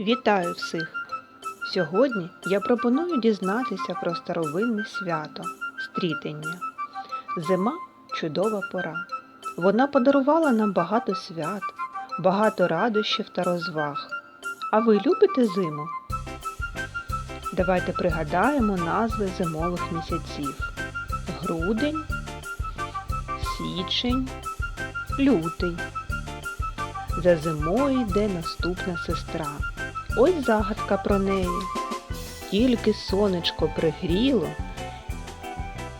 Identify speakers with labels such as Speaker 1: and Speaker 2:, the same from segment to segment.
Speaker 1: Вітаю всіх! Сьогодні я пропоную дізнатися про старовинне свято стрітення. Зима чудова пора. Вона подарувала нам багато свят, багато радощів та розваг. А ви любите зиму? Давайте пригадаємо назви зимових місяців: грудень, січень, лютий. За зимою йде наступна сестра. Ось загадка про неї. Тільки сонечко пригріло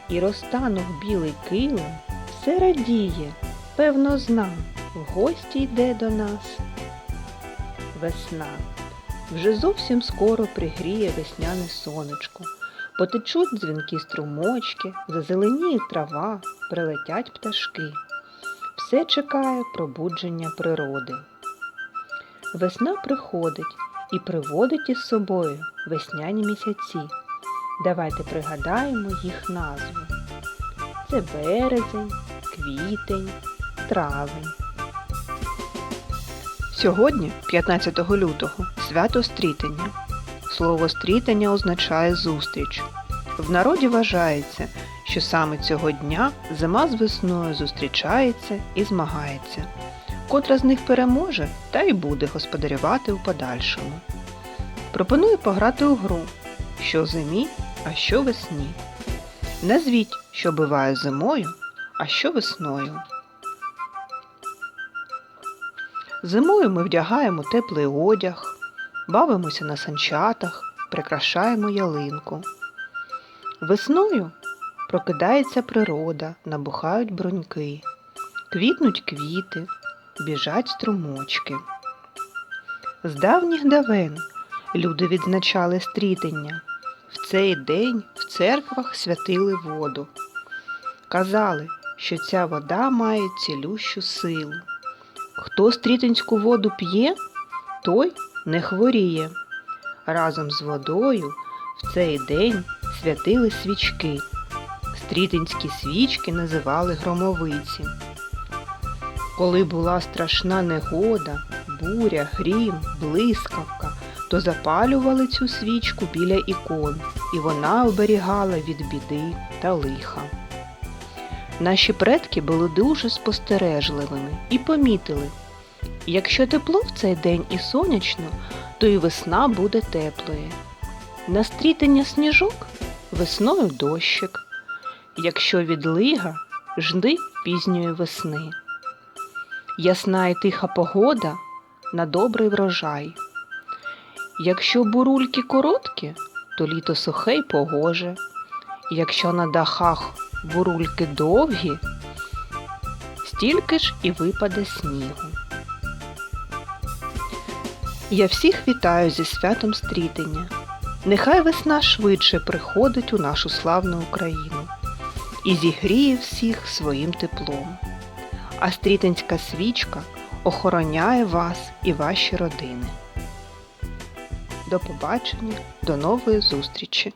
Speaker 1: і розтанув білий килим, все радіє, певно, зна, в гості йде до нас. Весна. Вже зовсім скоро пригріє весняне сонечко. Потечуть дзвінки струмочки, зазеленіє трава, прилетять пташки. Все чекає пробудження природи. Весна приходить і приводить із собою весняні місяці. Давайте пригадаємо їх назву. Це березень, квітень, травень. Сьогодні, 15 лютого, свято стрітення. Слово стрітення означає зустріч. В народі вважається, що саме цього дня зима з весною зустрічається і змагається. Котра з них переможе, та й буде господарювати у подальшому. Пропоную пограти у гру, що зимі, а що весні. Назвіть, що буває зимою, а що весною. Зимою ми вдягаємо теплий одяг, бавимося на санчатах, прикрашаємо ялинку. Весною прокидається природа, набухають бруньки, квітнуть квіти, біжать струмочки. З давніх давен люди відзначали стрітення. В цей день в церквах святили воду. Казали, що ця вода має цілющу силу. Хто стрітинську воду п'є, той не хворіє. Разом з водою в цей день святили свічки. Стрітинські свічки називали громовиці. Коли була страшна негода, буря, грім, блискавка, то запалювали цю свічку біля ікон, і вона оберігала від біди та лиха. Наші предки були дуже спостережливими і помітили, якщо тепло в цей день і сонячно, то і весна буде теплою. На стрітення сніжок весною дощик, якщо відлига жди пізньої весни. Ясна і тиха погода на добрий врожай. Якщо бурульки короткі, то літо сухе й погоже. Якщо на дахах бурульки довгі, стільки ж і випаде снігу. Я всіх вітаю зі святом стрітення. Нехай весна швидше приходить у нашу славну Україну і зігріє всіх своїм теплом. А стрітинська свічка охороняє вас і ваші родини. До побачення, до нової зустрічі!